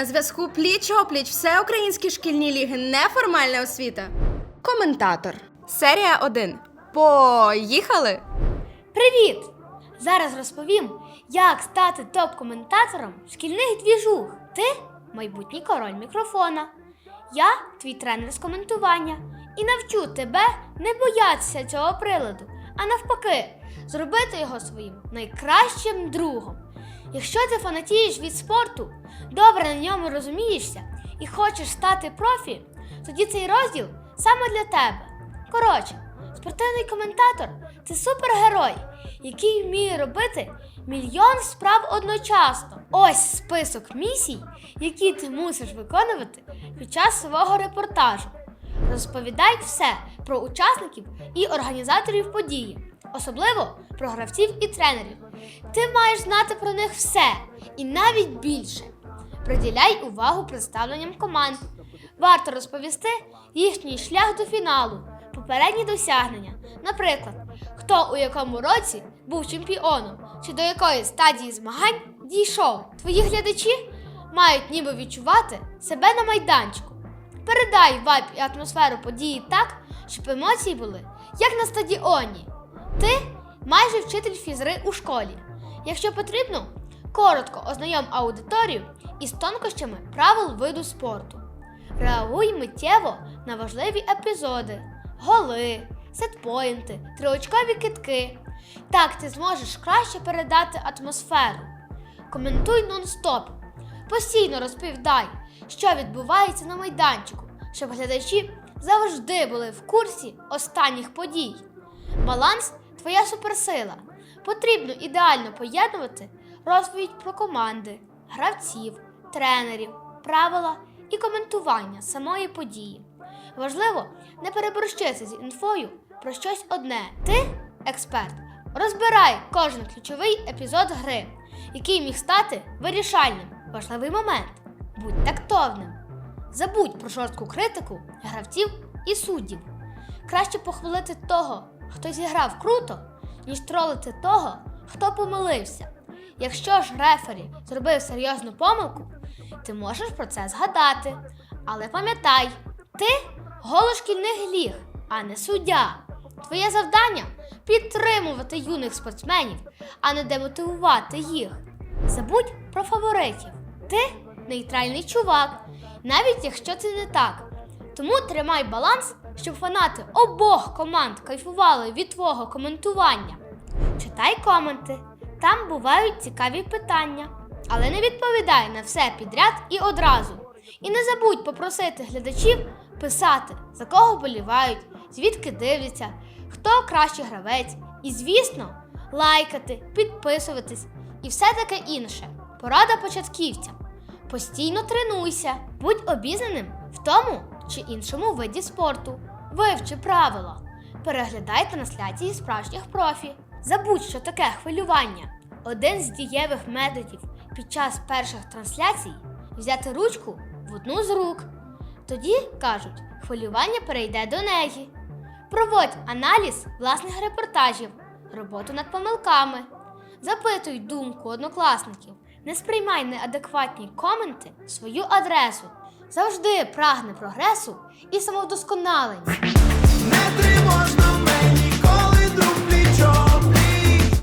На зв'язку пліч опліч всеукраїнські шкільні ліги неформальна освіта. Коментатор. Серія 1. Поїхали! Привіт! Зараз розповім, як стати топ-коментатором шкільних двіжух. Ти майбутній король мікрофона. Я твій тренер з коментування і навчу тебе не боятися цього приладу, а навпаки, зробити його своїм найкращим другом. Якщо ти фанатієш від спорту, добре на ньому розумієшся і хочеш стати профі, тоді цей розділ саме для тебе. Коротше, спортивний коментатор це супергерой, який вміє робити мільйон справ одночасно. Ось список місій, які ти мусиш виконувати під час свого репортажу. Розповідай все про учасників і організаторів події, особливо про гравців і тренерів. Ти маєш знати про них все і навіть більше. Приділяй увагу представленням команд. Варто розповісти їхній шлях до фіналу, попередні досягнення. Наприклад, хто у якому році був чемпіоном чи до якої стадії змагань дійшов. Твої глядачі мають ніби відчувати себе на майданчику. Передай вайб і атмосферу події так, щоб емоції були, як на стадіоні. Ти майже вчитель фізри у школі. Якщо потрібно, коротко ознайом аудиторію із тонкощами правил виду спорту. Реагуй миттєво на важливі епізоди, голи, сетпоінти, триочкові китки. Так ти зможеш краще передати атмосферу. Коментуй нон-стоп. Постійно розповідай, що відбувається на майданчику, щоб глядачі завжди були в курсі останніх подій. Баланс твоя суперсила. Потрібно ідеально поєднувати розповідь про команди, гравців, тренерів, правила і коментування самої події. Важливо не переборщити з інфою про щось одне. Ти, експерт, розбирай кожен ключовий епізод гри, який міг стати вирішальним. Важливий момент. Будь тактовним. Забудь про жорстку критику гравців і суддів. Краще похвалити того, хто зіграв круто, ніж тролити того, хто помилився. Якщо ж рефері зробив серйозну помилку, ти можеш про це згадати. Але пам'ятай, ти голос шкільних ліг, а не суддя. Твоє завдання підтримувати юних спортсменів, а не демотивувати їх. Забудь про фаворитів. Ти нейтральний чувак, навіть якщо це не так. Тому тримай баланс, щоб фанати обох команд кайфували від твого коментування. Читай коменти, там бувають цікаві питання. Але не відповідай на все підряд і одразу. І не забудь попросити глядачів писати, за кого болівають, звідки дивляться, хто кращий гравець. І, звісно, лайкати, підписуватись і все таке інше. Порада початківцям. Постійно тренуйся, будь обізнаним в тому чи іншому виді спорту. Вивчи правила. Переглядай трансляції справжніх профі. Забудь, що таке хвилювання. Один з дієвих методів під час перших трансляцій взяти ручку в одну з рук. Тоді, кажуть, хвилювання перейде до неї. Проводь аналіз власних репортажів, роботу над помилками. Запитуй думку однокласників. Не сприймай неадекватні коменти в свою адресу. Завжди прагне прогресу і самовдосконалення. Не тривожно мені,